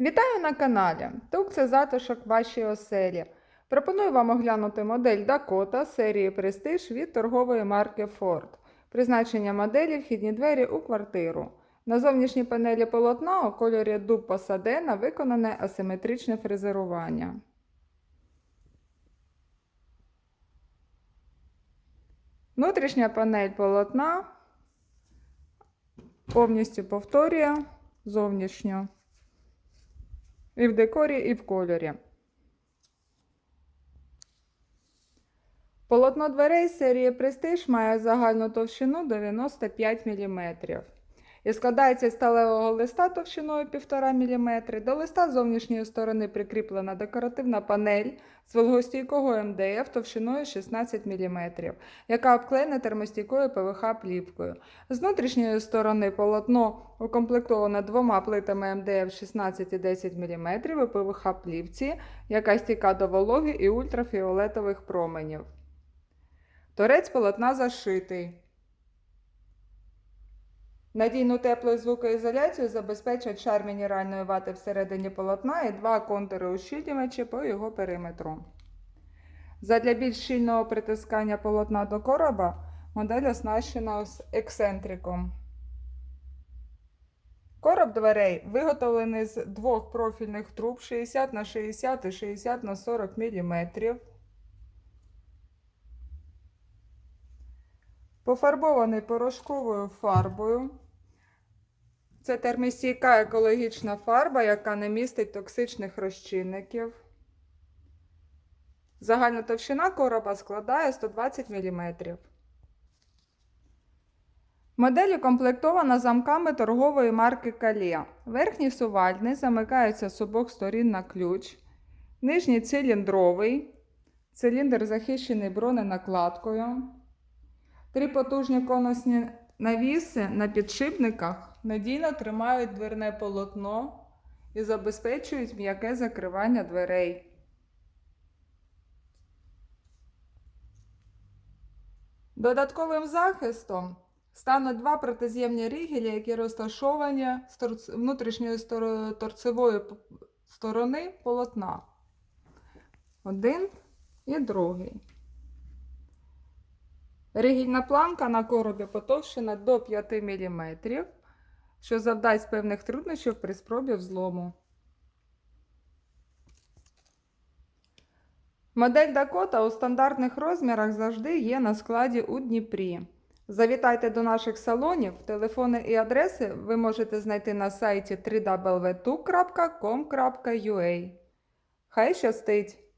Вітаю на каналі. Тук це затишок вашій оселі. Пропоную вам оглянути модель Dakota серії Prestige від торгової марки Ford. Призначення моделі вхідні двері у квартиру. На зовнішній панелі полотна у кольорі дуб посадена виконане асиметричне фрезерування. Внутрішня панель полотна повністю повторює зовнішню. І в декорі, і в кольорі. Полотно дверей серії Prestige має загальну товщину 95 мм. І складається з сталевого листа товщиною 1,5 мм. До листа з зовнішньої сторони прикріплена декоративна панель з вологостійкого МДФ товщиною 16 мм, яка обклеєна термостійкою ПВХ плівкою. З внутрішньої сторони полотно укомплектоване двома плитами МДФ 16 і 10 мм у ПВХ плівці, яка стійка до вологи і ультрафіолетових променів. Торець полотна зашитий. Надійну теплу звукоізоляцію забезпечують шар мінеральної вати всередині полотна і два контури ущільнювачі по його периметру. Задля більш щільного притискання полотна до короба модель оснащена ексцентриком. Короб дверей виготовлений з двох профільних труб 60 на 60 і 60 на 40 мм. Пофарбований порошковою фарбою. Це термостійка екологічна фарба, яка не містить токсичних розчинників. Загальна товщина короба складає 120 мм. Модель укомплектована замками торгової марки Калія. Верхній сувальний замикається з обох сторін на ключ. Нижній циліндровий. Циліндр захищений броненакладкою. Три потужні конусні навіси на підшипниках надійно тримають дверне полотно і забезпечують м'яке закривання дверей. Додатковим захистом стануть два протиз'ємні рігелі, які розташовані з внутрішньої торцевої сторони полотна. Один і другий. Ригільна планка на коробі потовщена до 5 мм, що завдасть певних труднощів при спробі взлому. Модель Dakota у стандартних розмірах завжди є на складі у Дніпрі. Завітайте до наших салонів. Телефони і адреси ви можете знайти на сайті www.tuk.com.ua. Хай щастить!